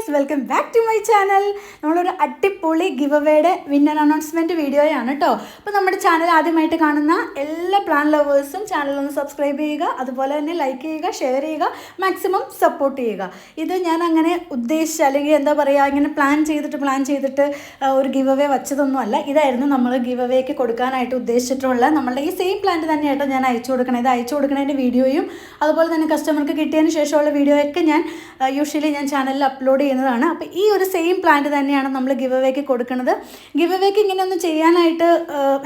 Guys welcome back to my channel നമ്മളൊരു അടിപൊളി give അവേയുടെ winner announcement വീഡിയോയാണ് കേട്ടോ അപ്പോൾ നമ്മുടെ ചാനൽ ആദ്യമായിട്ട് കാണുന്ന എല്ലാ പ്ലാൻ ലവേഴ്സും ചാനൽ ഒന്ന് സബ്സ്ക്രൈബ് ചെയ്യുക അതുപോലെ തന്നെ ലൈക്ക് ചെയ്യുക ഷെയർ ചെയ്യുക മാക്സിമം സപ്പോർട്ട് ചെയ്യുക. ഇത് ഞാൻ അങ്ങനെ ഉദ്ദേശിച്ച് അല്ലെങ്കിൽ എന്താ പറയുക ഇങ്ങനെ പ്ലാൻ ചെയ്തിട്ട് പ്ലാൻ ചെയ്തിട്ട് ഒരു ഗിവ് അവേ വച്ചതൊന്നും അല്ല ഇതായിരുന്നു നമ്മൾ ഗിവ് അവേക്ക് കൊടുക്കാനായിട്ട് ഉദ്ദേശിച്ചിട്ടുള്ള നമ്മളുടെ ഈ സെയിം പ്ലാന്റ് തന്നെയായിട്ടോ ഞാൻ അയച്ചു കൊടുക്കണം ഇത് അയച്ചു കൊടുക്കുന്നതിന്റെ വീഡിയോയും അതുപോലെ തന്നെ കസ്റ്റമർക്ക് കിട്ടിയതിന് ശേഷമുള്ള വീഡിയോയൊക്കെ ഞാൻ യൂഷ്വലി ഞാൻ ചാനലിൽ അപ്ലോഡ് ചെയ്യുന്നതാണ്. അപ്പോൾ ഈ ഒരു സെയിം പ്ലാന്റ് തന്നെയാണ് നമ്മൾ ഗിവ് അവേക്ക് കൊടുക്കുന്നത്. ഗിവ് അവേക്ക് ഇങ്ങനെ ഒന്ന് ചെയ്യാനായിട്ട്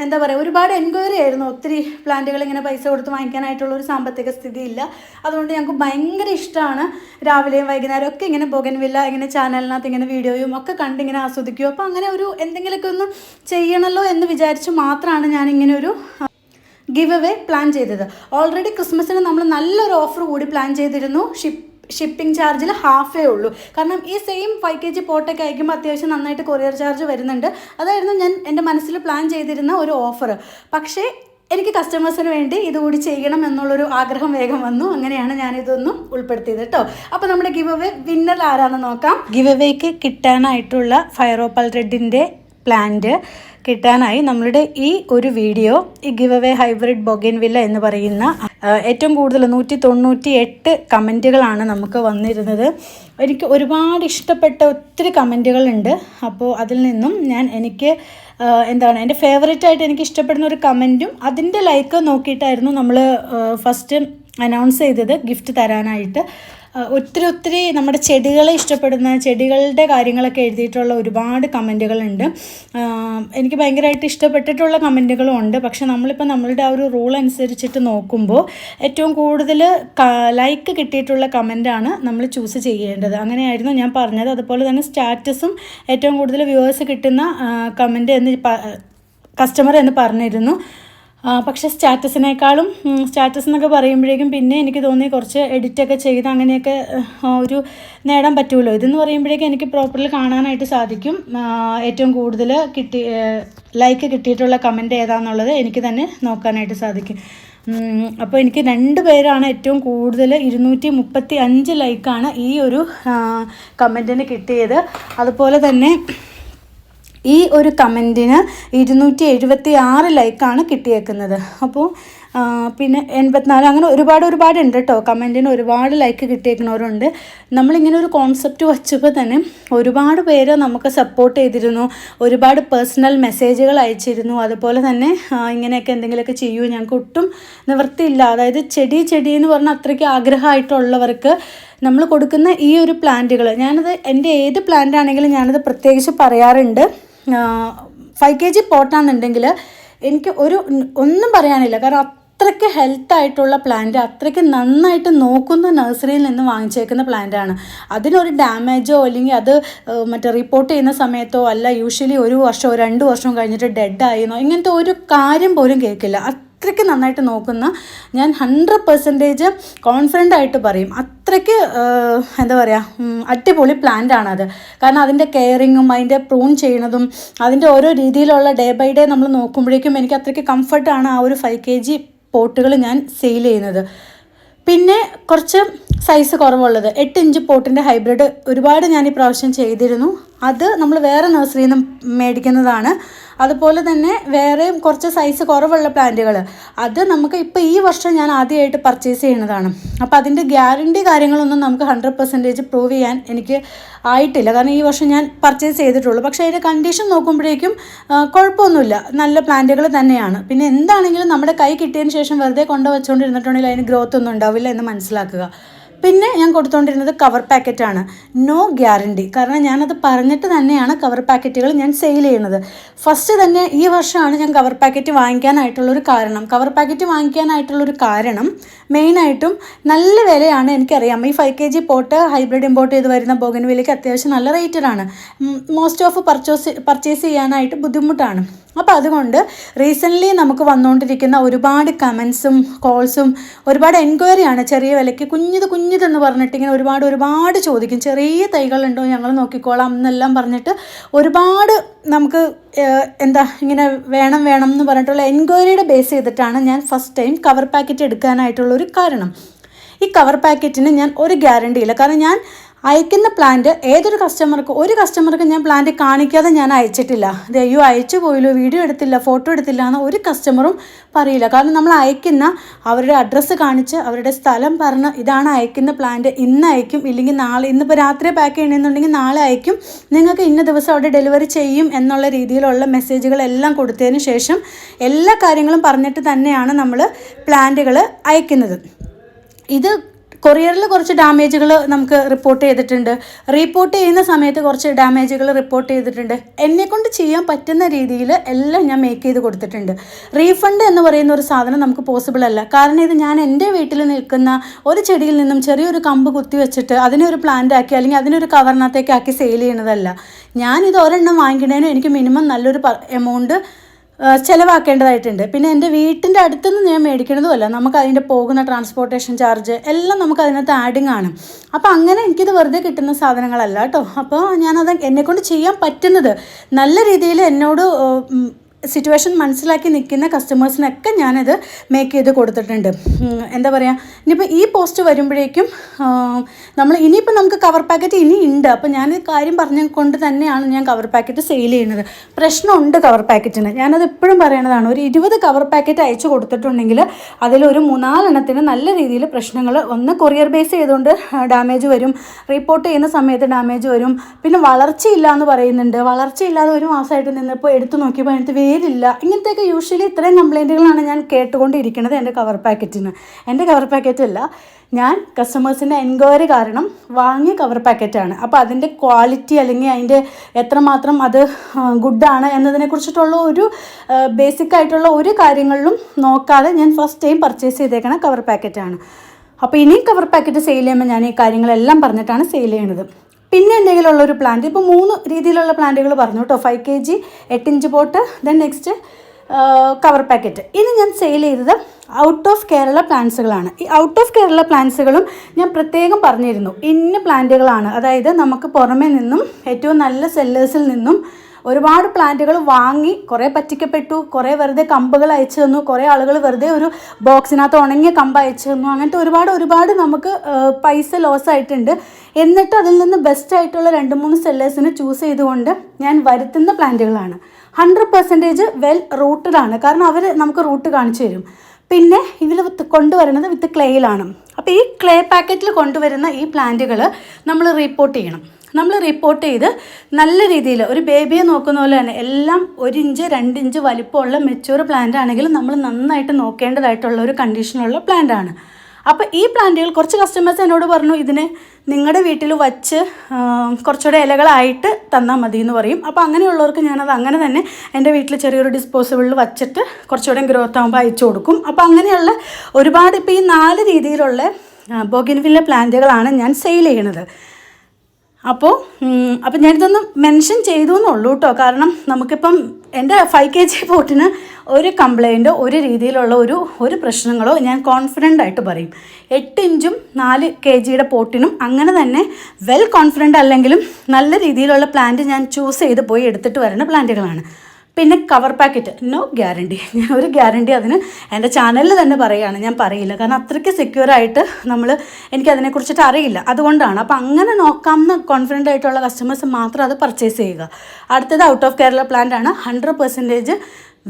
എന്താ പറയുക ഒരുപാട് എൻക്വയറി ആയിരുന്നു. ഒത്തിരി പ്ലാന്റുകൾ ഇങ്ങനെ പൈസ കൊടുത്ത് വാങ്ങിക്കാനായിട്ടുള്ള ഒരു സാമ്പത്തിക സ്ഥിതി ഇല്ല അതുകൊണ്ട് ഞങ്ങൾക്ക് ഭയങ്കര ഇഷ്ടമാണ് രാവിലെയും വൈകുന്നേരം ഒക്കെ ഇങ്ങനെ ബോഗൻവില്ല ഇങ്ങനെ ചാനലിനകത്ത് ഇങ്ങനെ വീഡിയോയും ഒക്കെ കണ്ടിങ്ങനെ ആസ്വദിക്കും അപ്പോൾ അങ്ങനെ ഒരു എന്തെങ്കിലുമൊക്കെ ഒന്ന് ചെയ്യണമല്ലോ എന്ന് വിചാരിച്ച് മാത്രമാണ് ഞാൻ ഇങ്ങനെ ഒരു ഗിവ് അവേ പ്ലാൻ ചെയ്തത്. ഓൾറെഡി ക്രിസ്മസിന് നമ്മൾ നല്ലൊരു ഓഫർ കൂടി പ്ലാൻ ചെയ്തിരുന്നു. ഷിപ്പ് ഷിപ്പിംഗ് ചാർജിൽ ഹാഫേ ഉള്ളൂ. കാരണം ഈ സെയിം ഫൈവ് കെ ജി പോട്ടൊക്കെ അയക്കുമ്പോൾ അത്യാവശ്യം നന്നായിട്ട് കൊറിയർ ചാർജ് വരുന്നുണ്ട്. അതായിരുന്നു ഞാൻ എന്റെ മനസ്സിൽ പ്ലാൻ ചെയ്തിരുന്ന ഒരു ഓഫർ പക്ഷേ എനിക്ക് കസ്റ്റമേഴ്സിന് വേണ്ടി ഇതുകൂടി ചെയ്യണം എന്നുള്ളൊരു ആഗ്രഹം വേഗം വന്നു. അങ്ങനെയാണ് ഞാൻ ഇതൊന്നും ഉൾപ്പെടുത്തിയത് കേട്ടോ. അപ്പോൾ നമ്മുടെ ഗിവ് അവേ വിന്നർ ആരാന്ന് നോക്കാം. ഗിവ് അവേക്ക് കിട്ടാനായിട്ടുള്ള ഫയറോപ്പൽ റെഡിന്റെ പ്ലാന്റ് കിട്ടാനായി നമ്മളുടെ ഈ ഒരു വീഡിയോ ഈ ഗിവ് അവേ ഹൈബ്രിഡ് ബൊഗൻവില്ല എന്ന് പറയുന്ന ഏറ്റവും കൂടുതൽ നൂറ്റി തൊണ്ണൂറ്റി എട്ട് കമന്റുകളാണ് നമുക്ക് വന്നിരുന്നത്. എനിക്ക് ഒരുപാട് ഇഷ്ടപ്പെട്ട ഒത്തിരി കമന്റുകളുണ്ട് അപ്പോൾ അതിൽ നിന്നും ഞാൻ എനിക്ക് എന്താണ് എന്റെ ഫേവറേറ്റ് ആയിട്ട് എനിക്ക് ഇഷ്ടപ്പെടുന്ന ഒരു കമന്റും അതിന്റെ ലൈക്ക് നോക്കിയിട്ടായിരുന്നു നമ്മൾ ഫസ്റ്റ് അനൗൺസ് ചെയ്തത് ഗിഫ്റ്റ് തരാനായിട്ട്. ഒത്തിരി ഒത്തിരി നമ്മുടെ ചെടികളെ ഇഷ്ടപ്പെടുന്ന ചെടികളുടെ കാര്യങ്ങളൊക്കെ എഴുതിയിട്ടുള്ള ഒരുപാട് കമന്റുകളുണ്ട്. എനിക്ക് ഭയങ്കരമായിട്ട് ഇഷ്ടപ്പെട്ടിട്ടുള്ള കമന്റുകളും ഉണ്ട്. പക്ഷെ നമ്മളിപ്പോൾ നമ്മളുടെ ആ ഒരു റൂൾ അനുസരിച്ചിട്ട് നോക്കുമ്പോൾ ഏറ്റവും കൂടുതൽ ലൈക്ക് കിട്ടിയിട്ടുള്ള കമന്റാണ് നമ്മൾ ചൂസ് ചെയ്യേണ്ടത്. അങ്ങനെയായിരുന്നു ഞാൻ പറഞ്ഞത്. അതുപോലെ തന്നെ സ്റ്റാറ്റസും ഏറ്റവും കൂടുതൽ വ്യൂവേഴ്സ് കിട്ടുന്ന കമന്റ് എന്ന് കസ്റ്റമർ എന്ന് പറഞ്ഞിരുന്നു. പക്ഷേ സ്റ്റാറ്റസിനേക്കാളും സ്റ്റാറ്റസ് എന്നൊക്കെ പറയുമ്പോഴേക്കും പിന്നെ എനിക്ക് തോന്നി കുറച്ച് എഡിറ്റൊക്കെ ചെയ്ത് അങ്ങനെയൊക്കെ ഒരു നേടാൻ പറ്റുമല്ലോ. ഇതെന്ന് പറയുമ്പോഴേക്കും എനിക്ക് പ്രോപ്പർലി കാണാനായിട്ട് സാധിക്കും. ഏറ്റവും കൂടുതൽ കിട്ടി ലൈക്ക് കിട്ടിയിട്ടുള്ള കമന്റ് ഏതാന്നുള്ളത് എനിക്ക് തന്നെ നോക്കാനായിട്ട് സാധിക്കും. അപ്പോൾ എനിക്ക് രണ്ട് പേരാണ് ഏറ്റവും കൂടുതൽ ഇരുന്നൂറ്റി മുപ്പത്തി അഞ്ച് ലൈക്കാണ് ഈ ഒരു കമന്റിന് കിട്ടിയത്. അതുപോലെ തന്നെ ഈ ഒരു കമന്റിന് ഇരുന്നൂറ്റി എഴുപത്തി ആറ് ലൈക്കാണ് കിട്ടിയേക്കുന്നത്. അപ്പോൾ പിന്നെ എൺപത്തിനാല് അങ്ങനെ ഒരുപാട് ഒരുപാട് ഉണ്ട് കേട്ടോ കമന്റിന് ഒരുപാട് ലൈക്ക് കിട്ടിയേക്കുന്നവരുണ്ട്. നമ്മളിങ്ങനെ ഒരു കോൺസെപ്റ്റ് വച്ചപ്പോൾ തന്നെ ഒരുപാട് പേര് നമുക്ക് സപ്പോർട്ട് ചെയ്തിരുന്നു. ഒരുപാട് പേഴ്സണൽ മെസ്സേജുകൾ അയച്ചിരുന്നു. അതുപോലെ തന്നെ ഇങ്ങനെയൊക്കെ എന്തെങ്കിലുമൊക്കെ ചെയ്യൂ. ഞങ്ങൾക്ക് ഒട്ടും നിവൃത്തിയില്ല. അതായത് ചെടി ചെടി എന്ന് പറഞ്ഞാൽ അത്രയ്ക്ക് ആഗ്രഹമായിട്ടുള്ളവർക്ക് നമ്മൾ കൊടുക്കുന്ന ഈ ഒരു പ്ലാന്റുകൾ. ഞാനത് എന്റെ ഏത് പ്ലാന്റ് ആണെങ്കിലും ഞാനത് പ്രത്യേകിച്ച് പറയാറുണ്ട്. ഫൈവ് കെ ജി പോട്ടാണെന്നുണ്ടെങ്കിൽ എനിക്ക് ഒരു ഒന്നും പറയാനില്ല. കാരണം അത്രയ്ക്ക് ഹെൽത്ത് ആയിട്ടുള്ള പ്ലാന്റ് അത്രയ്ക്ക് നന്നായിട്ട് നോക്കുന്ന നഴ്സറിയിൽ നിന്ന് വാങ്ങിച്ചേക്കുന്ന പ്ലാന്റാണ് അതിനൊരു ഡാമേജോ അല്ലെങ്കിൽ അത് മറ്റേ റിപ്പോർട്ട് ചെയ്യുന്ന സമയത്തോ അല്ല യൂഷ്വലി ഒരു വർഷമോ രണ്ട് വർഷവും കഴിഞ്ഞിട്ട് ഡെഡ് ആയിരുന്നോ ഇങ്ങനത്തെ ഒരു കാര്യം പോലും കേൾക്കില്ല. അത്രയ്ക്ക് നന്നായിട്ട് നോക്കുന്ന ഞാൻ ഹൺഡ്രഡ് പെർസെന്റേജ് കോൺഫിഡന്റ് ആയിട്ട് പറയും. അത്രയ്ക്ക് എന്താ പറയുക അടിപൊളി പ്ലാന്റ് ആണത്. കാരണം അതിന്റെ കെയറിങ്ങും അതിന്റെ പ്രൂൺ ചെയ്യണതും അതിന്റെ ഓരോ രീതിയിലുള്ള ഡേ ബൈ ഡേ നമ്മൾ നോക്കുമ്പോഴേക്കും എനിക്ക് അത്രയ്ക്ക് കംഫർട്ടാണ് ആ ഒരു ഫൈവ് കെ ജി പോട്ടുകൾ ഞാൻ സെയിൽ ചെയ്യുന്നത്. പിന്നെ കുറച്ച് സൈസ് കുറവുള്ളത്. എട്ട് ഇഞ്ച് പോട്ടിന്റെ ഹൈബ്രിഡ് ഒരുപാട് ഞാൻ ഈ പ്രാവശ്യം ചെയ്തിരുന്നു. അത് നമ്മൾ വേറെ നഴ്സറിയിൽ നിന്ന് മേടിക്കുന്നതാണ്. അതുപോലെ തന്നെ വേറെയും കുറച്ച് സൈസ് കുറവുള്ള പ്ലാന്റുകൾ അത് നമുക്ക് ഇപ്പോൾ ഈ വർഷം ഞാൻ ആദ്യമായിട്ട് പർച്ചേസ് ചെയ്യുന്നതാണ്. അപ്പോൾ അതിന്റെ ഗ്യാരണ്ടി കാര്യങ്ങളൊന്നും നമുക്ക് ഹൺഡ്രഡ് പെർസെന്റേജ് പ്രൂവ് ചെയ്യാൻ എനിക്ക് ആയിട്ടില്ല. കാരണം ഈ വർഷം ഞാൻ പർച്ചേസ് ചെയ്തിട്ടുള്ളൂ. പക്ഷേ അതിന്റെ കണ്ടീഷൻ നോക്കുമ്പോഴേക്കും കുഴപ്പമൊന്നുമില്ല. നല്ല പ്ലാന്റുകൾ തന്നെയാണ്. പിന്നെ എന്താണെങ്കിലും നമ്മുടെ കൈ കിട്ടിയതിന് ശേഷം വെറുതെ കൊണ്ടുവച്ചുകൊണ്ടിരുന്നിട്ടുണ്ടെങ്കിൽ അതിന് ഗ്രോത്ത് ഒന്നും ഉണ്ടാവില്ല എന്ന് മനസ്സിലാക്കുക. പിന്നെ ഞാൻ കൊടുത്തുകൊണ്ടിരുന്നത് കവർ പാക്കറ്റാണ് നോ ഗ്യാരണ്ടി കാരണം ഞാനത് പറഞ്ഞിട്ട് തന്നെയാണ് കവർ പാക്കറ്റുകൾ ഞാൻ സെയിൽ ചെയ്യുന്നത്. ഫസ്റ്റ് തന്നെ ഈ വർഷമാണ് ഞാൻ കവർ പാക്കറ്റ് വാങ്ങിക്കാനായിട്ടുള്ളൊരു കാരണം. കവർ പാക്കറ്റ് വാങ്ങിക്കാനായിട്ടുള്ളൊരു കാരണം മെയിനായിട്ടും നല്ല വിലയാണ് എനിക്കറിയാം. ഈ five K G pot hybrid import ചെയ്ത് വരുന്ന ബോഗൻവിലയ്ക്ക് അത്യാവശ്യം നല്ല റേറ്റഡാണ് മോസ്റ്റ് ഓഫ് പർച്ചേസ് പർച്ചേസ് ചെയ്യാനായിട്ട് ബുദ്ധിമുട്ടാണ്. അപ്പോൾ അതുകൊണ്ട് റീസെന്റ്ലി നമുക്ക് വന്നുകൊണ്ടിരിക്കുന്ന ഒരുപാട് കമൻസും കോൾസും ഒരുപാട് എൻക്വയറിയാണ് ചെറിയ വിലയ്ക്ക് കുഞ്ഞിത് കുഞ്ഞിതെന്ന് പറഞ്ഞിട്ട് ഇങ്ങനെ ഒരുപാട് ഒരുപാട് ചോദിക്കും. ചെറിയ തൈകളുണ്ടോ ഞങ്ങൾ നോക്കിക്കോളാം എന്നെല്ലാം പറഞ്ഞിട്ട് ഒരുപാട് നമുക്ക് എന്താ ഇങ്ങനെ വേണം വേണം എന്ന് പറഞ്ഞിട്ടുള്ള എൻക്വയറിയുടെ ബേസ് ചെയ്തിട്ടാണ് ഞാൻ ഫസ്റ്റ് ടൈം കവർ പാക്കറ്റ് എടുക്കാനായിട്ടുള്ള ഒരു കാരണം. ഈ കവർ പാക്കറ്റിന് ഞാൻ ഒരു ഗ്യാരണ്ടി ഇല്ല. കാരണം ഞാൻ അയക്കുന്ന പ്ലാന്റ് ഏതൊരു കസ്റ്റമർക്ക് ഒരു കസ്റ്റമർക്ക് ഞാൻ പ്ലാന്റ് കാണിക്കാതെ ഞാൻ അയച്ചിട്ടില്ല. ദയ്യോ അയച്ചു പോയില്ലോ വീഡിയോ എടുത്തില്ല ഫോട്ടോ എടുത്തില്ല എന്ന് ഒരു കസ്റ്റമറും പറയില്ല. കാരണം നമ്മൾ അയക്കുന്ന അവരുടെ അഡ്രസ്സ് കാണിച്ച് അവരുടെ സ്ഥലം പറഞ്ഞ് ഇതാണ് അയക്കുന്ന പ്ലാന്റ് ഇന്ന് അയക്കും ഇല്ലെങ്കിൽ നാളെ ഇന്നിപ്പോൾ രാത്രി പാക്ക് ചെയ്യണമെന്നുണ്ടെങ്കിൽ നാളെ അയക്കും. നിങ്ങൾക്ക് ഇന്ന ദിവസം അവിടെ ഡെലിവറി ചെയ്യും എന്നുള്ള രീതിയിലുള്ള മെസ്സേജുകളെല്ലാം കൊടുത്തതിന് ശേഷം എല്ലാ കാര്യങ്ങളും പറഞ്ഞിട്ട് തന്നെയാണ് നമ്മൾ പ്ലാന്റുകൾ അയക്കുന്നത്. ഇത് കൊറിയറിൽ കുറച്ച് ഡാമേജുകൾ നമുക്ക് റിപ്പോർട്ട് ചെയ്തിട്ടുണ്ട്. റിപ്പോർട്ട് ചെയ്യുന്ന സമയത്ത് കുറച്ച് ഡാമേജുകൾ റിപ്പോർട്ട് ചെയ്തിട്ടുണ്ട്. എന്നെ കൊണ്ട് ചെയ്യാൻ പറ്റുന്ന രീതിയിൽ എല്ലാം ഞാൻ മേക്ക് ചെയ്ത് കൊടുത്തിട്ടുണ്ട്. റീഫണ്ട് എന്ന് പറയുന്ന ഒരു സാധനം നമുക്ക് പോസിബിൾ അല്ല. കാരണം ഇത് ഞാൻ എന്റെ വീട്ടിൽ നിൽക്കുന്ന ഒരു ചെടിയിൽ നിന്നും ചെറിയൊരു കമ്പ് കുത്തി വെച്ചിട്ട് അതിനെ ഒരു പ്ലാന്റ് ആക്കി അല്ലെങ്കിൽ അതിനൊരു കവറിനകത്തേക്ക് ആക്കി സെയിൽ ചെയ്യുന്നതല്ല. ഞാനിത് ഒരെണ്ണം വാങ്ങിക്കണേനും എനിക്ക് മിനിമം നല്ലൊരു എമൗണ്ട് ചിലവാക്കേണ്ടതായിട്ടുണ്ട്. പിന്നെ എന്റെ വീട്ടിന്റെ അടുത്തുനിന്ന് ഞാൻ മേടിക്കണതുമല്ല നമുക്ക് അതിന്റെ പോകുന്ന ട്രാൻസ്പോർട്ടേഷൻ ചാർജ് എല്ലാം നമുക്ക് അതിനകത്ത് ആഡിങ് ആണ്. അപ്പോൾ അങ്ങനെ എനിക്കിത് വെറുതെ കിട്ടുന്ന സാധനങ്ങളല്ല കേട്ടോ. അപ്പോൾ ഞാനത് എന്നെക്കൊണ്ട് ചെയ്യാൻ പറ്റുന്നത് നല്ല രീതിയിൽ എന്നോട് സിറ്റുവേഷൻ മനസ്സിലാക്കി നിൽക്കുന്ന കസ്റ്റമേഴ്സിനൊക്കെ ഞാനത് മേക്ക് ചെയ്ത് കൊടുത്തിട്ടുണ്ട്. എന്താ പറയുക ഇനിയിപ്പോൾ ഈ പോസ്റ്റ് വരുമ്പോഴേക്കും നമ്മൾ ഇനിയിപ്പോൾ നമുക്ക് കവർ പാക്കറ്റ് ഇനി ഉണ്ട്. അപ്പോൾ ഞാൻ കാര്യം പറഞ്ഞ കൊണ്ട് തന്നെയാണ് ഞാൻ കവർ പാക്കറ്റ് സെയിൽ ചെയ്യുന്നത്. പ്രശ്നമുണ്ട് കവർ പാക്കറ്റിന് ഞാനത് എപ്പോഴും പറയണതാണ്. ഒരു ഇരുപത് കവർ പാക്കറ്റ് അയച്ചു കൊടുത്തിട്ടുണ്ടെങ്കിൽ അതിലൊരു മൂന്നാലെണ്ണത്തിന് നല്ല രീതിയിൽ പ്രശ്നങ്ങൾ ഒന്ന് കൊറിയർ ബേസ് ചെയ്തുകൊണ്ട് ഡാമേജ് വരും. റിപ്പോർട്ട് ചെയ്യുന്ന സമയത്ത് ഡാമേജ് വരും. പിന്നെ വളർച്ചയില്ല എന്ന് പറയുന്നുണ്ട്. വളർച്ചയില്ലാതെ ഒരു മാസമായിട്ട് നിന്നപ്പോൾ എടുത്തു നോക്കിയപ്പോൾ അതിനകത്ത് വേരില്ല ഇങ്ങനത്തെയൊക്കെ യൂഷ്വലി ഇത്രയും കംപ്ലൈന്റുകളാണ് ഞാൻ കേട്ടുകൊണ്ടിരിക്കുന്നത് എന്റെ കവർ പാക്കറ്റിന് എന്റെ കവർ പാക്കറ്റല്ല ഞാൻ കസ്റ്റമേഴ്സിന്റെ എൻക്വയറി കാരണം വാങ്ങിയ കവർ പാക്കറ്റാണ് അപ്പോൾ അതിന്റെ ക്വാളിറ്റി അല്ലെങ്കിൽ അതിന്റെ എത്രമാത്രം അത് ഗുഡാണ് എന്നതിനെ കുറിച്ചിട്ടുള്ള ഒരു ബേസിക് ആയിട്ടുള്ള ഒരു കാര്യങ്ങളിലും നോക്കാതെ ഞാൻ ഫസ്റ്റ് ടൈം പർച്ചേസ് ചെയ്തേക്കണ കവർ പാക്കറ്റാണ് അപ്പോൾ ഇനിയും കവർ പാക്കറ്റ് സെയിൽ ചെയ്യുമ്പോൾ ഞാൻ ഈ കാര്യങ്ങളെല്ലാം പറഞ്ഞിട്ടാണ് സെയിൽ ചെയ്യണത്. പിന്നെ എന്തെങ്കിലും ഉള്ള ഒരു പ്ലാന്റ് ഇപ്പോൾ മൂന്ന് രീതിയിലുള്ള പ്ലാന്റുകൾ പറഞ്ഞു കേട്ടോ. ഫൈവ് കെ ജി എട്ട് inch pot then next cover packet ഇനി ഞാൻ സെയിൽ ചെയ്തത് ഔട്ട് ഓഫ് കേരള പ്ലാന്റ്സുകളാണ് ഈ ഔട്ട് ഓഫ് കേരള പ്ലാന്റ്സുകളും ഞാൻ പ്രത്യേകം പറഞ്ഞിരുന്നു. ഇന്ന പ്ലാന്റുകളാണ് അതായത് നമുക്ക് പുറമേ നിന്നും ഏറ്റവും നല്ല സെല്ലേഴ്സിൽ നിന്നും ഒരുപാട് പ്ലാന്റുകൾ വാങ്ങി കുറേ പറ്റിക്കപ്പെട്ടു കുറേ വെറുതെ കമ്പുകൾ അയച്ചു തന്നു കുറേ ആളുകൾ വെറുതെ ഒരു ബോക്സിനകത്ത് ഉണങ്ങിയ കമ്പ് അയച്ചു തന്നു. അങ്ങനത്തെ ഒരുപാട് ഒരുപാട് നമുക്ക് പൈസ ലോസ് ആയിട്ടുണ്ട്. എന്നിട്ട് അതിൽ നിന്ന് ബെസ്റ്റ് ആയിട്ടുള്ള രണ്ട് മൂന്ന് സെല്ലേഴ്സിനെ ചൂസ് ചെയ്തുകൊണ്ട് ഞാൻ വരുത്തുന്ന പ്ലാന്റുകളാണ്. ഹൺഡ്രഡ് പെർസെന്റേജ് വെൽ റൂട്ടഡ് ആണ്. കാരണം അവർ നമുക്ക് റൂട്ട് കാണിച്ചു തരും. പിന്നെ ഇതിൽ കൊണ്ടുവരുന്നത് വിത്ത് ക്ലേയിലാണ് അപ്പോൾ ഈ ക്ലേ പാക്കറ്റിൽ കൊണ്ടുവരുന്ന ഈ പ്ലാന്റുകൾ നമ്മൾ റിപ്പോർട്ട് ചെയ്യണം. നമ്മൾ റിപ്പോർട്ട് ചെയ്ത് നല്ല രീതിയിൽ ഒരു ബേബിയെ നോക്കുന്ന പോലെ തന്നെ എല്ലാം ഒരു ഇഞ്ച് ഇഞ്ച് വലിപ്പമുള്ള മെച്ചൂർ പ്ലാന്റ് ആണെങ്കിലും നമ്മൾ നന്നായിട്ട് നോക്കേണ്ടതായിട്ടുള്ള ഒരു കണ്ടീഷനുള്ള പ്ലാന്റ് ആണ്. അപ്പോൾ ഈ പ്ലാന്റുകൾ കുറച്ച് കസ്റ്റമേഴ്സ് എന്നോട് പറഞ്ഞു ഇതിനെ നിങ്ങളുടെ വീട്ടിൽ വച്ച് കുറച്ചുകൂടെ ഇലകളായിട്ട് തന്നാൽ മതി എന്ന് പറയും. അപ്പോൾ അങ്ങനെയുള്ളവർക്ക് ഞാനത് അങ്ങനെ തന്നെ എന്റെ വീട്ടിൽ ചെറിയൊരു ഡിസ്പോസിബിളിൽ വച്ചിട്ട് കുറച്ചുകൂടെ ഗ്രോത്ത് ആകുമ്പോൾ അയച്ചു കൊടുക്കും. അപ്പോൾ അങ്ങനെയുള്ള ഒരുപാട് ഇപ്പോൾ ഈ നാല് രീതിയിലുള്ള ബോഗിൻവില്ല പ്ലാന്റുകളാണ് ഞാൻ സെയിൽ ചെയ്യണത്. അപ്പോൾ അപ്പം ഞാനിതൊന്ന് മെൻഷൻ ചെയ്തു എന്നുള്ളൂ കേട്ടോ കാരണം നമുക്കിപ്പം എന്റെ ഫൈവ് കെ ജി പോട്ടിന് ഒരു കംപ്ലൈന്റോ ഒരു രീതിയിലുള്ള ഒരു ഒരു പ്രശ്നങ്ങളോ ഞാൻ കോൺഫിഡന്റ് ആയിട്ട് പറയും. എട്ട് ഇഞ്ചും നാല് കെ ജിയുടെ പോട്ടിനും അങ്ങനെ തന്നെ വെൽ കോൺഫിഡന്റ് അല്ലെങ്കിലും നല്ല രീതിയിലുള്ള പ്ലാന്റ് ഞാൻ ചൂസ് ചെയ്ത് പോയി എടുത്തിട്ട് വരുന്ന പ്ലാന്റുകളാണ് പിന്നെ കവർ പാക്കറ്റ് നോ ഗ്യാരണ്ടി ഞാൻ ഒരു ഗ്യാരണ്ടി അതിന് എന്റെ ചാനലിൽ തന്നെ പറയുകയാണ്. ഞാൻ പറയില്ല. കാരണം അത്രയ്ക്ക് സെക്യൂർ ആയിട്ട് നമ്മൾ എനിക്കതിനെക്കുറിച്ചിട്ട് അറിയില്ല. അതുകൊണ്ടാണ്. അപ്പോൾ അങ്ങനെ നോക്കാമെന്ന് കോൺഫിഡന്റ് ആയിട്ടുള്ള കസ്റ്റമേഴ്സ് മാത്രം അത് പർച്ചേസ് ചെയ്യുക. അടുത്തത് ഔട്ട് ഓഫ് കേരള പ്ലാന്റ് ആണ്. ഹൺഡ്രഡ് പെർസെന്റേജ്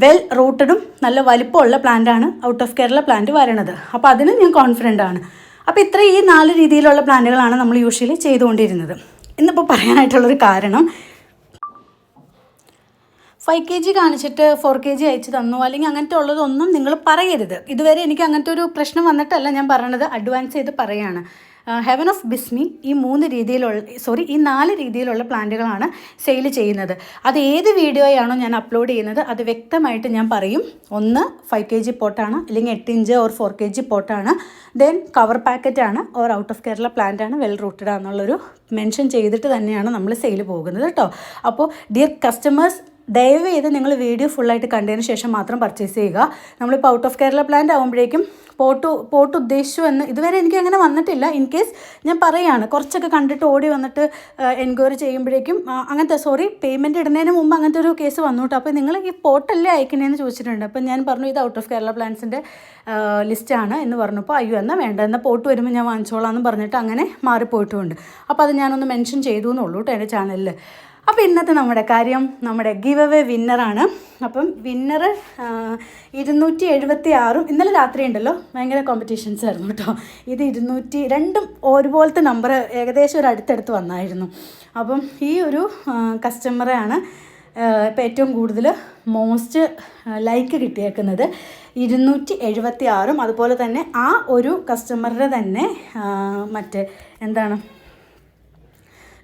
വെൽ റൂട്ടഡും നല്ല വലിപ്പമുള്ള പ്ലാന്റ് ആണ് ഔട്ട് ഓഫ് കേരള പ്ലാന്റ് വരണത് അപ്പോൾ അതിന് ഞാൻ കോൺഫിഡന്റ് ആണ്. അപ്പോൾ ഇത്ര ഈ നാല് രീതിയിലുള്ള പ്ലാന്റുകളാണ് നമ്മൾ യൂഷ്വലി ചെയ്തുകൊണ്ടിരുന്നത്. ഇന്നിപ്പോൾ പറയാനായിട്ടുള്ളൊരു കാരണം ഫൈവ് കെ ജി കാണിച്ചിട്ട് ഫോർ കെ ജി അയച്ചു തന്നു. അല്ലെങ്കിൽ അങ്ങനത്തെ ഉള്ളതൊന്നും നിങ്ങൾ പറയരുത്. ഇതുവരെ എനിക്ക് അങ്ങനത്തെ ഒരു പ്രശ്നം വന്നിട്ടല്ല ഞാൻ പറയണത് അഡ്വാൻസ് ചെയ്ത് പറയാണ്. ഹെവൻ ഓഫ് ബിസ്മി ഈ മൂന്ന് രീതിയിലുള്ള സോറി ഈ നാല് രീതിയിലുള്ള പ്ലാന്റുകളാണ് സെയിൽ ചെയ്യുന്നത്. അത് ഏത് വീഡിയോയാണോ ഞാൻ അപ്ലോഡ് ചെയ്യുന്നത് അത് വ്യക്തമായിട്ട് ഞാൻ പറയും. ഒന്ന് ഫൈവ് കെ ജി പോട്ടാണ് അല്ലെങ്കിൽ എട്ട് inch or four K G പോട്ടാണ്. ദെൻ കവർ പാക്കറ്റാണ് ഓർ ഔട്ട് ഓഫ് കേരള പ്ലാന്റാണ് വെൽ റൂട്ടഡ് ആണെന്നുള്ളൊരു മെൻഷൻ ചെയ്തിട്ട് തന്നെയാണ് നമ്മൾ സെയിൽ പോകുന്നത് കേട്ടോ അപ്പോൾ ഡിയർ കസ്റ്റമേഴ്സ് ദയവ് ചെയ്ത് നിങ്ങൾ വീഡിയോ ഫുള്ളായിട്ട് കണ്ടതിന് ശേഷം മാത്രം പർച്ചേസ് ചെയ്യുക. നമ്മളിപ്പോൾ ഔട്ട് ഓഫ് കേരള പ്ലാന്റ് ആകുമ്പോഴേക്കും പോട്ട് പോട്ട് ഉദ്ദേശിച്ചു എന്ന് ഇതുവരെ എനിക്ക് അങ്ങനെ വന്നിട്ടില്ല. ഇൻ കേസ് ഞാൻ പറയുകയാണ് കുറച്ചൊക്കെ കണ്ടിട്ട് ഓടി വന്നിട്ട് എൻക്വയറി ചെയ്യുമ്പോഴേക്കും അങ്ങനത്തെ സോറി പേയ്മെന്റ് ഇടുന്നതിന് മുമ്പ് അങ്ങനത്തെ ഒരു കേസ് വന്നു കേട്ടോ അപ്പോൾ നിങ്ങൾ ഈ പോട്ടല്ലേ അയക്കണേന്ന് ചോദിച്ചിട്ടുണ്ട്. അപ്പോൾ ഞാൻ പറഞ്ഞു ഇത് ഔട്ട് ഓഫ് കേരള പ്ലാൻസിന്റെ ലിസ്റ്റാണ് എന്ന് പറഞ്ഞപ്പോൾ അയ്യോ എന്നാൽ വേണ്ട എന്നാൽ പോട്ട് വരുമ്പോൾ ഞാൻ വാങ്ങിച്ചോളാം എന്ന് പറഞ്ഞിട്ട് അങ്ങനെ മാറിപ്പോയിട്ടുമുണ്ട് അപ്പോൾ അത് ഞാനൊന്ന് മെൻഷൻ ചെയ്തു എന്നുള്ളൂ കേട്ടോ എന്റെ ചാനലിൽ അപ്പോൾ ഇന്നത്തെ നമ്മുടെ കാര്യം നമ്മുടെ ഗിവ് അവേ വിന്നറാണ് അപ്പം വിന്നർ ഇരുന്നൂറ്റി എഴുപത്തി ആറും ഇന്നലെ രാത്രി ഉണ്ടല്ലോ ഭയങ്കര കോമ്പറ്റീഷൻസ് ആയിരുന്നു കേട്ടോ. ഇത് ഇരുന്നൂറ്റി രണ്ടും ഒരുപോലത്തെ നമ്പർ ഏകദേശം ഒരു അടുത്തടുത്ത് വന്നായിരുന്നു. അപ്പം ഈ ഒരു കസ്റ്റമറാണ് ഇപ്പോൾ ഏറ്റവും കൂടുതൽ മോസ്റ്റ് ലൈക്ക് കിട്ടിയേക്കുന്നത് ഇരുന്നൂറ്റി എഴുപത്തി ആറും അതുപോലെ തന്നെ ആ ഒരു കസ്റ്റമറുടെ തന്നെ മറ്റേ എന്താണ്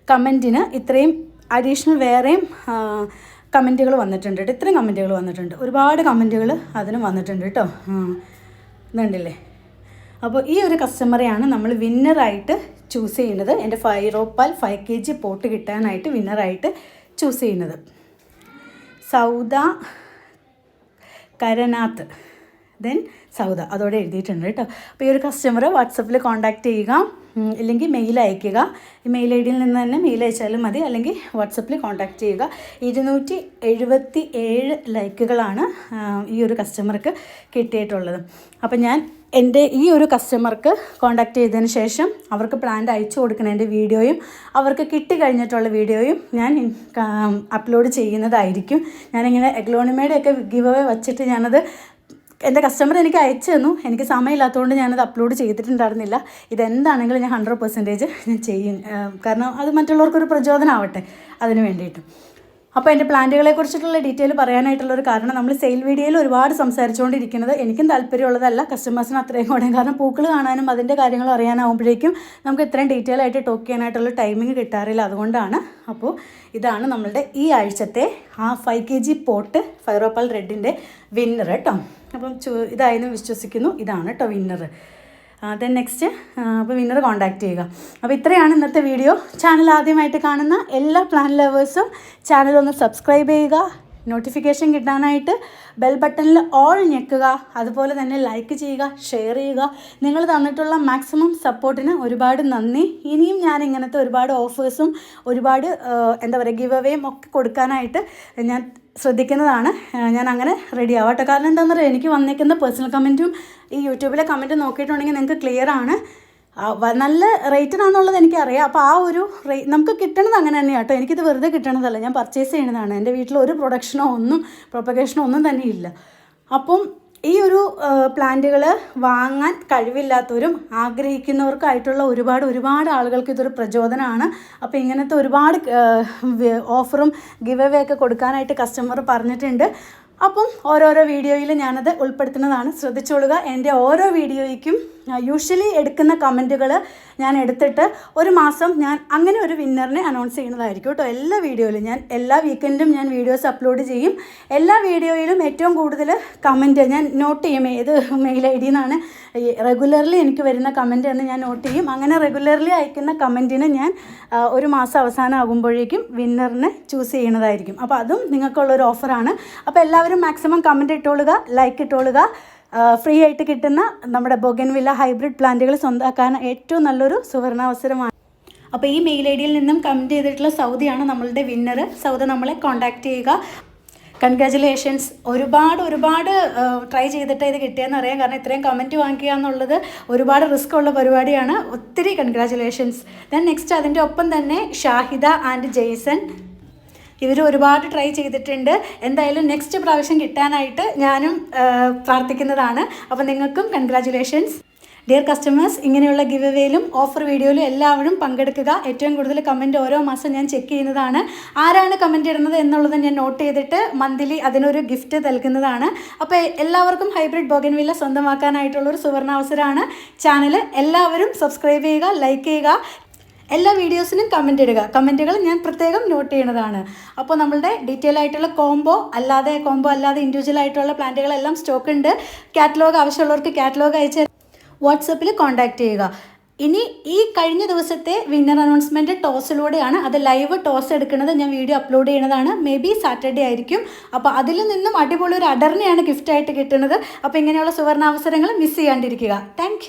കമന്റിന് ഇത്രയും അഡീഷണൽ വേറെയും കമന്റുകൾ വന്നിട്ടുണ്ട് കേട്ടോ ഇത്രയും കമന്റുകൾ വന്നിട്ടുണ്ട്. ഒരുപാട് കമന്റുകൾ അതിനും വന്നിട്ടുണ്ട് കേട്ടോ ഇതുണ്ടല്ലേ അപ്പോൾ ഈ ഒരു കസ്റ്റമറെയാണ് നമ്മൾ വിന്നറായിട്ട് ചൂസ് ചെയ്യുന്നത്. എന്റെ ഫൈവ് റോപ്പാൽ ഫൈവ് കെ ജി പോട്ട് കിട്ടാനായിട്ട് വിന്നറായിട്ട് ചൂസ് ചെയ്യുന്നത്. സൗദ കരനാഥ് ദെൻ സൗദ. അതോടെ എഴുതിയിട്ടുണ്ട് കേട്ടോ അപ്പോൾ ഈ ഒരു കസ്റ്റമറെ വാട്സപ്പിൽ കോൺടാക്റ്റ് ചെയ്യുക. ഇല്ലെങ്കിൽ മെയിൽ അയക്കുക. മെയിൽ ഐ ഡിയിൽ നിന്ന് തന്നെ മെയിൽ അയച്ചാലും മതി. അല്ലെങ്കിൽ വാട്സപ്പിൽ കോൺടാക്ട് ചെയ്യുക. ഇരുന്നൂറ്റി എഴുപത്തി ഏഴ് ലൈക്കുകളാണ് ഈ ഒരു കസ്റ്റമർക്ക് കിട്ടിയിട്ടുള്ളത്. അപ്പോൾ ഞാൻ എന്റെ ഈ ഒരു കസ്റ്റമർക്ക് കോൺടാക്ട് ചെയ്തതിന് ശേഷം അവർക്ക് പ്ലാന്റ് അയച്ചു കൊടുക്കുന്നതിന്റെ വീഡിയോയും അവർക്ക് കിട്ടി കഴിഞ്ഞിട്ടുള്ള വീഡിയോയും ഞാൻ അപ്ലോഡ് ചെയ്യുന്നതായിരിക്കും. ഞാനിങ്ങനെ എഗ്ലോണിമയുടെ ഒക്കെ ഗിവ് അവേ വച്ചിട്ട് ഞാനത് എന്റെ കസ്റ്റമർ എനിക്ക് അയച്ചു തന്നു. എനിക്ക് സമയമില്ലാത്തതുകൊണ്ട് ഞാനത് അപ്ലോഡ് ചെയ്തിട്ടുണ്ടായിരുന്നില്ല. ഇതെന്താണെങ്കിലും ഞാൻ ഹൺഡ്രഡ് പെർസെന്റേജ് ഞാൻ ചെയ്യും. കാരണം അത് മറ്റുള്ളവർക്കൊരു പ്രചോദനമാവട്ടെ അതിന് വേണ്ടിയിട്ട്. അപ്പോൾ എന്റെ പ്ലാന്റുകളെ കുറിച്ചിട്ടുള്ള ഡീറ്റെയിൽ പറയാനായിട്ടുള്ള ഒരു കാരണം നമ്മൾ സെയിൽ വീഡിയോയിൽ ഒരുപാട് സംസാരിച്ചുകൊണ്ടിരിക്കുന്നത് എനിക്കും താല്പര്യമുള്ളതല്ല. കസ്റ്റമേഴ്സിന് അത്രയും കൂടെ. കാരണം പൂക്കൾ കാണാനും അതിന്റെ കാര്യങ്ങൾ അറിയാനാവുമ്പോഴേക്കും നമുക്ക് ഇത്രയും ഡീറ്റെയിൽ ആയിട്ട് ടോക്ക് ചെയ്യാനായിട്ടുള്ള ടൈമിംഗ് കിട്ടാറില്ല. അതുകൊണ്ടാണ് അപ്പോൾ ഇതാണ് നമ്മളുടെ ഈ ആഴ്ചത്തെ ആ ഫൈവ് കെ ജി പോട്ട് ഫൈറോപ്പാൽ റെഡിന്റെ വിന്നർ കേട്ടോ അപ്പം ചു ഇതായെന്ന് വിശ്വസിക്കുന്നു. ഇതാണ് കേട്ടോ വിന്നർ ദെൻ നെക്സ്റ്റ് അപ്പോൾ വിന്നർ കോൺടാക്റ്റ് ചെയ്യുക. അപ്പോൾ ഇത്രയാണ് ഇന്നത്തെ വീഡിയോ ചാനൽ ആദ്യമായിട്ട് കാണുന്ന എല്ലാ പ്ലാൻ ലവേഴ്സും ചാനൽ ഒന്ന് സബ്സ്ക്രൈബ് ചെയ്യുക. നോട്ടിഫിക്കേഷൻ കിട്ടാനായിട്ട് ബെൽ ബട്ടണിൽ ഓൾ ഞെക്കുക. അതുപോലെ തന്നെ ലൈക്ക് ചെയ്യുക ഷെയർ ചെയ്യുക. നിങ്ങൾ തന്നിട്ടുള്ള മാക്സിമം സപ്പോർട്ടിന് ഒരുപാട് നന്ദി. ഇനിയും ഞാൻ ഇങ്ങനത്തെ ഒരുപാട് ഓഫേഴ്സും ഒരുപാട് എന്താ പറയുക ഗിവ് അവേയും ഒക്കെ കൊടുക്കാനായിട്ട് ഞാൻ ശ്രദ്ധിക്കുന്നതാണ്. ഞാൻ അങ്ങനെ റെഡി ആവട്ടെ കാരണം എന്താണെന്ന് പറയുക എനിക്ക് വന്നേക്കുന്ന പേഴ്സണൽ കമന്റും ഈ യൂട്യൂബിലെ കമന്റും നോക്കിയിട്ടുണ്ടെങ്കിൽ നിങ്ങൾക്ക് ക്ലിയർ ആണ്. നല്ല റേറ്റഡ് ആണെന്നുള്ളത് എനിക്കറിയാം. അപ്പോൾ ആ ഒരു റേ നമുക്ക് കിട്ടണത് അങ്ങനെ തന്നെയാണ് കേട്ടോ എനിക്കിത് വെറുതെ കിട്ടണതല്ല. ഞാൻ പർച്ചേസ് ചെയ്യണതാണ് എന്റെ വീട്ടിൽ ഒരു പ്രൊഡക്ഷനോ ഒന്നും പ്രൊപ്പഗേഷനോ ഒന്നും തന്നെ ഇല്ല. അപ്പം ഈ ഒരു പ്ലാന്റുകൾ വാങ്ങാൻ കഴിവില്ലാത്തവരും ആഗ്രഹിക്കുന്നവർക്കായിട്ടുള്ള ഒരുപാട് ഒരുപാട് ആളുകൾക്ക് ഇതൊരു പ്രചോദനമാണ്. അപ്പോൾ ഇങ്ങനത്തെ ഒരുപാട് ഓഫറും ഗിവ് അവേ ഒക്കെ കൊടുക്കാനായിട്ട് കസ്റ്റമർ പറഞ്ഞിട്ടുണ്ട്. അപ്പം ഓരോരോ വീഡിയോയിൽ ഞാനത് ഉൾപ്പെടുത്തുന്നതാണ്. ശ്രദ്ധിച്ചോളുക. എന്റെ ഓരോ വീഡിയോയ്ക്കും യൂഷ്വലി എടുക്കുന്ന കമന്റുകൾ ഞാൻ എടുത്തിട്ട് ഒരു മാസം ഞാൻ അങ്ങനെ ഒരു വിന്നറിനെ അനൗൺസ് ചെയ്യുന്നതായിരിക്കും കേട്ടോ. എല്ലാ വീഡിയോയിലും ഞാൻ എല്ലാ വീക്കെൻഡും ഞാൻ വീഡിയോസ് അപ്ലോഡ് ചെയ്യും. എല്ലാ വീഡിയോയിലും ഏറ്റവും കൂടുതൽ കമന്റ് ഞാൻ നോട്ട് ചെയ്യും. ഏത് മെയിൽ ഐ ഡിന്നാണ് റെഗുലർലി എനിക്ക് വരുന്ന കമന്റ് എന്ന് ഞാൻ നോട്ട് ചെയ്യും. അങ്ങനെ റെഗുലർലി അയക്കുന്ന കമന്റിന് ഞാൻ ഒരു മാസം അവസാനം ആകുമ്പോഴേക്കും വിന്നറിനെ ചൂസ് ചെയ്യുന്നതായിരിക്കും. അപ്പോൾ അതും നിങ്ങൾക്കുള്ളൊരു ഓഫറാണ് അപ്പോൾ എല്ലാവരും മാക്സിമം കമന്റ് ഇട്ടോളുക ലൈക്ക് ഇട്ടോളുക. ഫ്രീ ആയിട്ട് കിട്ടുന്ന നമ്മുടെ ബൊഗൻവില്ല ഹൈബ്രിഡ് പ്ലാന്റുകൾ സ്വന്തമാക്കാൻ ഏറ്റവും നല്ലൊരു സുവർണാവസരമാണ്. അപ്പോൾ ഈ മെയിൽ ഐ ഡിയിൽ നിന്നും കമന്റ് ചെയ്തിട്ടുള്ള സൗദിയാണ് നമ്മളുടെ വിന്നർ സൗദ നമ്മളെ കോൺടാക്റ്റ് ചെയ്യുക. കൺഗ്രാജുലേഷൻസ് ഒരുപാട് ഒരുപാട് ട്രൈ ചെയ്തിട്ട് ഇത് കിട്ടിയെന്ന് അറിയാം. കാരണം ഇത്രയും കമന്റ് വാങ്ങിക്കുക എന്നുള്ളത് ഒരുപാട് റിസ്ക് ഉള്ള പരിപാടിയാണ്. ഒത്തിരി കൺഗ്രാജുലേഷൻസ് ദെൻ നെക്സ്റ്റ് അതിന്റെ ഒപ്പം തന്നെ ഷാഹിദ ആൻഡ് ജെയ്സൺ. ഇവർ ഒരുപാട് ട്രൈ ചെയ്തിട്ടുണ്ട്. എന്തായാലും നെക്സ്റ്റ് പ്രാവശ്യം കിട്ടാനായിട്ട് ഞാനും പ്രാർത്ഥിക്കുന്നതാണ്. അപ്പോൾ നിങ്ങൾക്കും കൺഗ്രാറ്റുലേഷൻസ് ഡിയർ കസ്റ്റമേഴ്സ് ഇങ്ങനെയുള്ള ഗിവ് അവേയിലും ഓഫർ വീഡിയോയിലും എല്ലാവരും പങ്കെടുക്കുക. ഏറ്റവും കൂടുതൽ കമന്റ് ഓരോ മാസം ഞാൻ ചെക്ക് ചെയ്യുന്നതാണ്. ആരാണ് കമന്റ് ഇടുന്നത് എന്നുള്ളത് ഞാൻ നോട്ട് ചെയ്തിട്ട് മന്ത്ലി അതിനൊരു ഗിഫ്റ്റ് നൽകുന്നതാണ്. അപ്പോൾ എല്ലാവർക്കും ഹൈബ്രിഡ് ബോഗൻവില്ല സ്വന്തമാക്കാനായിട്ടുള്ളൊരു സുവർണാവസരമാണ്. ചാനൽ എല്ലാവരും സബ്സ്ക്രൈബ് ചെയ്യുക ലൈക്ക് ചെയ്യുക. എല്ലാ വീഡിയോസിനും കമന്റ് ഇടുക. കമന്റുകൾ ഞാൻ പ്രത്യേകം നോട്ട് ചെയ്യുന്നതാണ്. അപ്പോൾ നമ്മളുടെ ഡീറ്റെയിൽ ആയിട്ടുള്ള കോംബോ അല്ലാതെ കോംബോ അല്ലാതെ ഇൻഡിവിജ്വൽ ആയിട്ടുള്ള പ്ലാന്റുകളെല്ലാം സ്റ്റോക്ക് ഉണ്ട്. കാറ്റലോഗ് ആവശ്യമുള്ളവർക്ക് കാറ്റലോഗ് അയച്ച് വാട്സപ്പിൽ കോൺടാക്റ്റ് ചെയ്യുക. ഇനി ഈ കഴിഞ്ഞ ദിവസത്തെ വിന്നർ അനൗൺസ്മെന്റ് ടോസിലൂടെയാണ് അത് ലൈവ് ടോസ് എടുക്കുന്നത്. ഞാൻ വീഡിയോ അപ്ലോഡ് ചെയ്യുന്നതാണ്. മേ ബി സാറ്റർഡേ ആയിരിക്കും. അപ്പോൾ അതിൽ നിന്നും അടിപൊളി ഒരു അടറിനെയാണ് ഗിഫ്റ്റായിട്ട് കിട്ടുന്നത്. അപ്പോൾ ഇങ്ങനെയുള്ള സുവർണാവസരങ്ങൾ മിസ് ചെയ്യാണ്ടിരിക്കുക. താങ്ക്